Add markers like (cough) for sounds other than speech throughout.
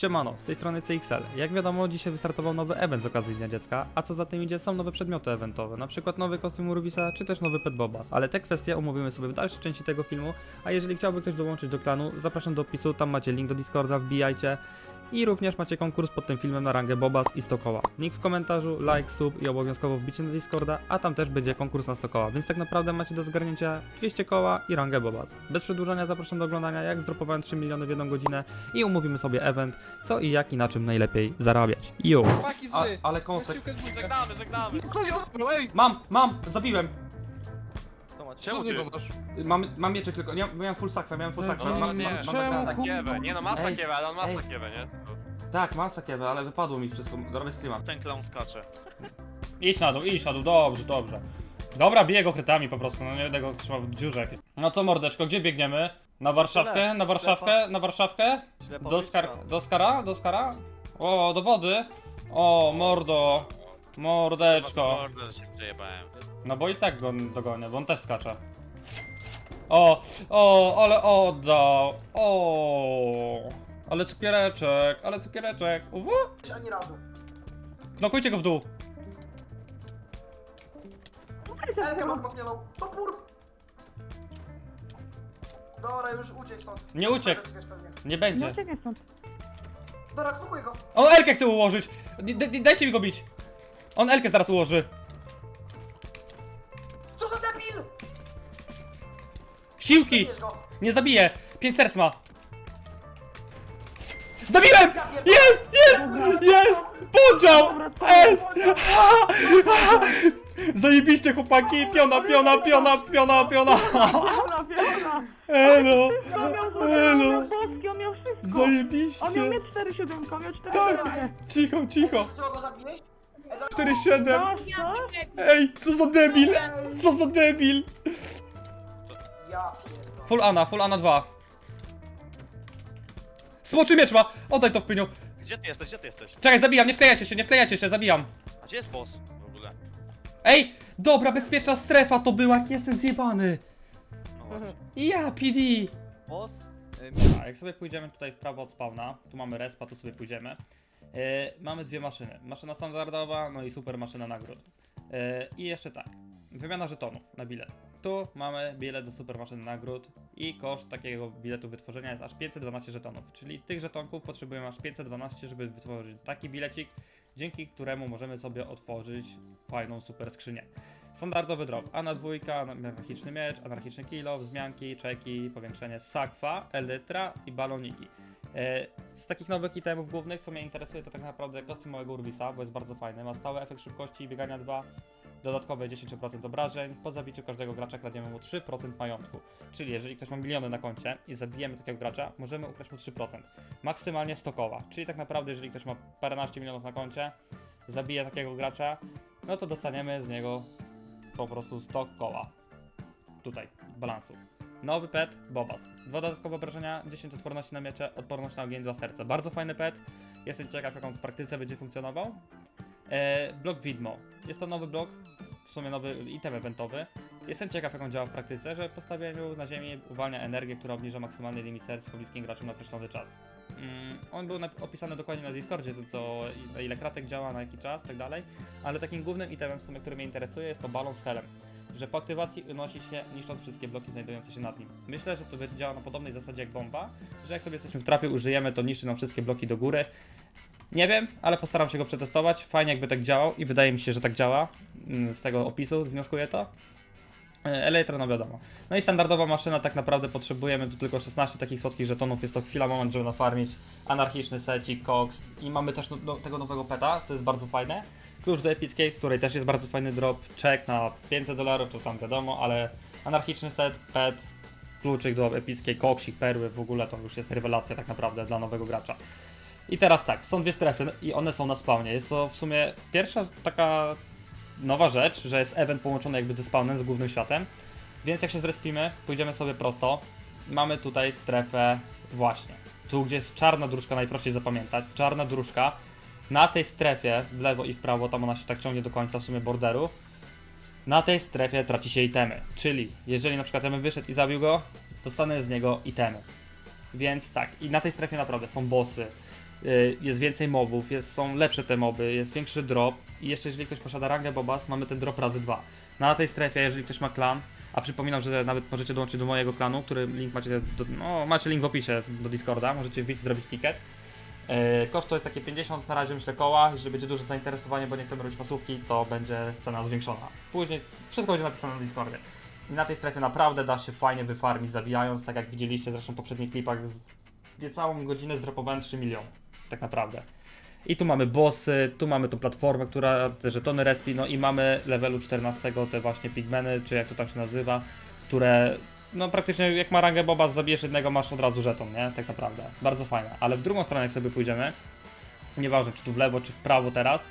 Siemano, z tej strony CXL. Jak wiadomo, dzisiaj wystartował nowy event z okazji Dnia Dziecka, a co za tym idzie, są nowe przedmioty eventowe, na przykład nowy kostium Urwisa, czy też nowy Pet Bobas. Ale te kwestie omówimy sobie w dalszej części tego filmu, a jeżeli chciałby ktoś dołączyć do klanu, zapraszam do opisu, tam macie link do Discorda, wbijajcie. I również macie konkurs pod tym filmem na rangę Bobas i 100 koła. Link w komentarzu, like, sub i obowiązkowo wbicie na Discorda, a tam też będzie konkurs na 100 koła, więc tak naprawdę macie do zgarnięcia 200 koła i rangę Bobas. Bez przedłużania zapraszam do oglądania, jak zdropowałem 3 miliony w jedną godzinę i umówimy sobie event, co i jak i na czym najlepiej zarabiać. Yo! Chłopaki A, zły! ale kąsek. Żegnamy, żegnamy. Mam, mam, zabiłem. Czemu Co z niego ty? masz? Mam, mam mieczek tylko, nie, miałem full sakwa, miałem full sakwa. No, mam, no mam, nie, mam, mam czemu? Sakiewę. Nie no, ma Ej, sakiewę, ale on ma ej. sakiewę, nie? Tak, mam sakiewę, ale wypadło mi wszystko, robię streama. Ten clown skacze. Idź na dół, idź na dół, dobrze, dobrze. Dobra, biję go krytami po prostu, no nie będę go trzymał w dziurze. No co mordeczko, gdzie biegniemy? Na Warszawkę, na Warszawkę, na Warszawkę? Do, skar do Skara, do Skara? O, do wody? O, mordo, mordeczko. Mordę, że się przejebałem. No bo i tak go dogonię, bo on też skacze. O, o, ale oddał. O, ale cukiereczek, ale cukiereczek. Uwu. ani razu. Knokujcie go w dół. Ej, chyba machnianą. Topór! Dobra, już uciekł stąd. Nie uciekł. Pewnie. Nie będzie. Czekaj stąd. Dobra, knokuję go. On Elkę chce ułożyć. D d- dajcie mi go bić. On Elkę zaraz ułoży. Co za debil! Siłki! Zabijesz go. Nie zabije. Pięć serc ma. Zabiłem! Jest! Jest! Jest! Podział! Jest! (laughs) Zajebiście chłopaki! Piona, piona, piona, piona, piona! Piona, piona! (laughs) Elo! On miał, Elo! boski, on miał wszystko! On miał Zajebiście! mieć 4 7 on miał 4 Tak! 7 Cicho, cicho! Czego go zabiłeś? Ej, dobra. 4-7! Masz co? Ej, co za debil! Co za debil! Ja pierdolę. Full Ana, full Ana 2. Smoczy miecz ma! Oddaj to w pyniu! Gdzie ty jesteś, gdzie ty jesteś? Czekaj, zabijam, nie wklejajcie się, nie wklejajcie się, zabijam. A gdzie jest boss w ogóle? Ej! Dobra, bezpieczna strefa to była, jak jestem zjebany! No właśnie. Ja, PD! Boss? A jak sobie pójdziemy tutaj w prawo od spawna, tu mamy respa, tu sobie pójdziemy. E, mamy dwie maszyny. Maszyna standardowa, no i super maszyna nagród. E, I jeszcze tak, wymiana żetonów na bilet. Tu mamy bilet do super maszyny nagród i koszt takiego biletu wytworzenia jest aż 512 żetonów. Czyli tych żetonków potrzebujemy aż 512, żeby wytworzyć taki bilecik, dzięki któremu możemy sobie otworzyć fajną super skrzynię. Standardowy drop, a na dwójka, anarchiczny miecz, anarchiczny kilo, wzmianki, czeki, powiększenie sakwa, elytra i baloniki. E, Z takich nowych itemów głównych, co mnie interesuje, to tak naprawdę kostium małego Urbisa, bo jest bardzo fajny. Ma stały efekt szybkości i biegania 2, dodatkowe 10% obrażeń. Po zabiciu każdego gracza kradniemy mu 3% majątku. Czyli jeżeli ktoś ma miliony na koncie i zabijemy takiego gracza, możemy ukraść mu 3%. Maksymalnie 100 koła. Czyli tak naprawdę, jeżeli ktoś ma paręnaście milionów na koncie, zabije takiego gracza, no to dostaniemy z niego po prostu 100 koła. Tutaj, balansu. Nowy pet, Bobas. Dwa dodatkowe obrażenia, 10 odporności na miecze, odporność na ogień, dwa serca. Bardzo fajny pet. Jestem ciekaw, jak on w praktyce będzie funkcjonował. E, blok Widmo. Jest to nowy blok, w sumie nowy item eventowy. Jestem ciekaw, jak on działa w praktyce, że po stawieniu na ziemi uwalnia energię, która obniża maksymalny limit serc po bliskim graczu na określony czas. Mm, on był opisany dokładnie na Discordzie, to co, ile kratek działa, na jaki czas, tak dalej. Ale takim głównym itemem w sumie, który mnie interesuje, jest to balon z helem że po aktywacji unosi się, niszcząc wszystkie bloki znajdujące się nad nim. Myślę, że to będzie działa na podobnej zasadzie jak bomba, że jak sobie jesteśmy w trapie, użyjemy, to niszczy nam wszystkie bloki do góry. Nie wiem, ale postaram się go przetestować. Fajnie jakby tak działał i wydaje mi się, że tak działa. Mm, Z tego opisu wnioskuję to. E, Elytra, no wiadomo. No i standardowa maszyna, tak naprawdę potrzebujemy tu tylko 16 takich słodkich żetonów. Jest to chwila, moment, żeby nafarmić. Anarchiczny secik, koks i mamy też no, no, tego nowego peta, co jest bardzo fajne. Klucz do epickiej, z której też jest bardzo fajny drop. Czek na 500 dolarów, to tam wiadomo, ale anarchiczny set, pet, kluczyk do epickiej, koksik, perły, w ogóle to już jest rewelacja tak naprawdę dla nowego gracza. I teraz tak, są dwie strefy i one są na spawnie. Jest to w sumie pierwsza taka nowa rzecz, że jest event połączony jakby ze spawnem, z głównym światem. Więc jak się zrespimy, pójdziemy sobie prosto. Mamy tutaj strefę właśnie. Tu, gdzie jest czarna dróżka, najprościej zapamiętać. Czarna dróżka. Na tej strefie, w lewo i w prawo, tam ona się tak ciągnie do końca w sumie borderu. Na tej strefie traci się itemy. Czyli, jeżeli na przykład ja wyszedł i zabił go, dostanę z niego itemy. Więc tak, i na tej strefie naprawdę są bossy, y, jest więcej mobów, jest, są lepsze te moby, jest większy drop i jeszcze jeżeli ktoś posiada rangę Bobas, mamy ten drop razy dwa. Na tej strefie, jeżeli ktoś ma klan, a przypominam, że nawet możecie dołączyć do mojego klanu, który link macie, do, no, macie link w opisie do Discorda, możecie wbić zrobić ticket. E, Koszt to jest takie 50 na razie myślę koła, jeżeli będzie duże zainteresowanie, bo nie chcemy robić pasówki, to będzie cena zwiększona. Później wszystko będzie napisane na Discordzie. I na tej strefie naprawdę da się fajnie wyfarmić zabijając, tak jak widzieliście zresztą w poprzednich klipach, z niecałą godzinę zdropowałem 3 miliony, tak naprawdę. I tu mamy bossy, tu mamy tą platformę, która te żetony respi, no i mamy levelu 14 te właśnie pigmeny, czy jak to tam się nazywa, które no praktycznie jak ma rangę boba, zabijesz jednego, masz od razu żeton, nie? Tak naprawdę. Bardzo fajne. Ale w drugą stronę jak sobie pójdziemy, nieważne czy tu w lewo, czy w prawo teraz,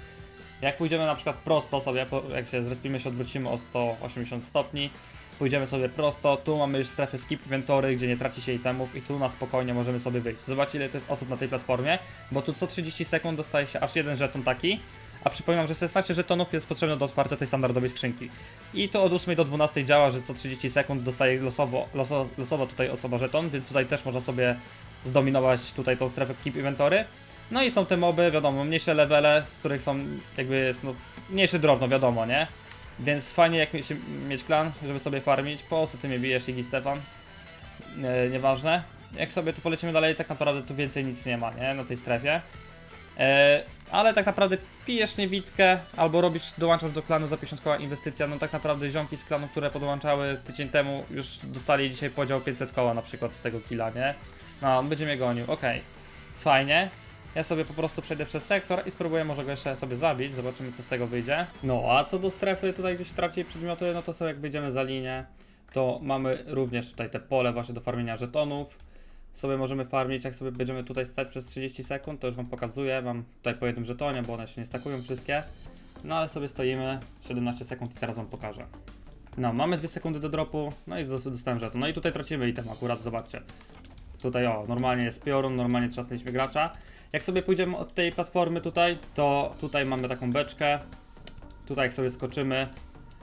jak pójdziemy na przykład prosto sobie, jak się zrespimy się odwrócimy o 180 stopni, pójdziemy sobie prosto, tu mamy już strefę skip inventory, gdzie nie traci się itemów i tu na spokojnie możemy sobie wyjść. Zobaczcie ile to jest osób na tej platformie, bo tu co 30 sekund dostaje się aż jeden żeton taki, a przypominam, że 16 żetonów jest potrzebne do otwarcia tej standardowej skrzynki. I to od 8 do 12 działa, że co 30 sekund dostaje losowo, losowo, losowo tutaj osoba żeton, więc tutaj też można sobie zdominować tutaj tą strefę keep inventory. No i są te moby, wiadomo, mniejsze levele, z których są jakby jest no, mniejszy drobno, wiadomo, nie? Więc fajnie jak mieć klan, żeby sobie farmić. Po co ty mnie bijesz, Igi Stefan? E, nieważne. Jak sobie tu polecimy dalej, tak naprawdę tu więcej nic nie ma, nie? Na tej strefie. E, ale tak naprawdę pijesz niewidkę, albo robisz, dołączasz do klanu za 50 koła inwestycja, no tak naprawdę ziomki z klanu, które podłączały tydzień temu, już dostali dzisiaj podział 500 koła na przykład z tego killa, nie? No, on będzie mnie gonił, okej. Fajnie. Ja sobie po prostu przejdę przez sektor i spróbuję może go jeszcze sobie zabić, zobaczymy co z tego wyjdzie. No, a co do strefy tutaj, gdzie się traci przedmioty, no to sobie jak wyjdziemy za linię, to mamy również tutaj te pole właśnie do farmienia żetonów. Sobie możemy farmić, jak sobie będziemy tutaj stać przez 30 sekund, to już wam pokazuję, mam tutaj po jednym żetonie, bo one się nie stakują wszystkie. No ale sobie stoimy 17 sekund i zaraz wam pokażę. No, mamy 2 sekundy do dropu, no i dostałem żeton. No i tutaj tracimy item akurat, zobaczcie. Tutaj o, normalnie jest piorun, normalnie trzasnęliśmy gracza. Jak sobie pójdziemy od tej platformy tutaj, to tutaj mamy taką beczkę. Tutaj jak sobie skoczymy,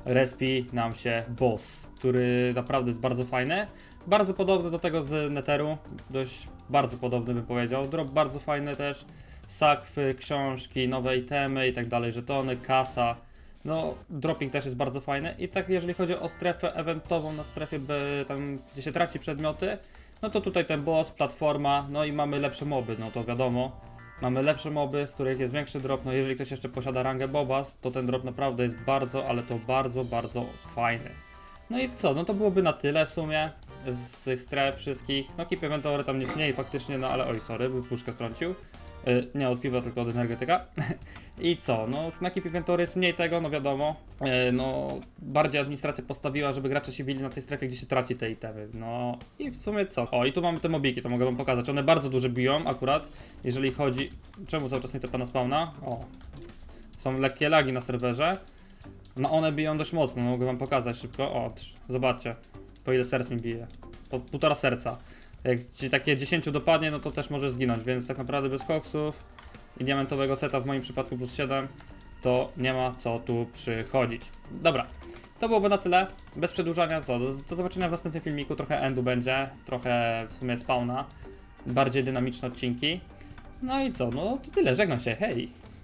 respi nam się boss, który naprawdę jest bardzo fajny. Bardzo podobny do tego z Netheru, dość bardzo podobny bym powiedział. Drop bardzo fajny też. Sakwy, książki, nowe itemy i tak dalej, żetony, kasa. No, dropping też jest bardzo fajny. I tak jeżeli chodzi o strefę eventową, na strefie B, tam gdzie się traci przedmioty, no to tutaj ten boss, platforma, no i mamy lepsze moby, no to wiadomo. Mamy lepsze moby, z których jest większy drop. No jeżeli ktoś jeszcze posiada rangę Bobas, to ten drop naprawdę jest bardzo, ale to bardzo, bardzo fajny. No i co? No to byłoby na tyle w sumie z tych stref wszystkich. No Keep Inventory tam jest mniej faktycznie, no ale oj, sorry, był puszkę strącił. Y, nie od piwa, tylko od energetyka. (laughs) I co? No na Keep Inventory jest mniej tego, no wiadomo. Y, no bardziej administracja postawiła, żeby gracze się bili na tej strefie, gdzie się traci te itemy. No i w sumie co? O, i tu mamy te mobiki, to mogę wam pokazać. One bardzo dużo biją akurat, jeżeli chodzi... Czemu cały czas nie te pana spawna? O. Są lekkie lagi na serwerze. No one biją dość mocno, no mogę wam pokazać szybko. O, zobaczcie, po ile serc mi bije. Po półtora serca. Jak ci takie 10 dopadnie, no to też może zginąć, więc tak naprawdę bez koksów i diamentowego seta w moim przypadku plus 7, to nie ma co tu przychodzić. Dobra, to byłoby na tyle. Bez przedłużania, co? Do, do zobaczenia w następnym filmiku. Trochę endu będzie, trochę w sumie spawna, bardziej dynamiczne odcinki. No i co? No to tyle, żegnam się, hej!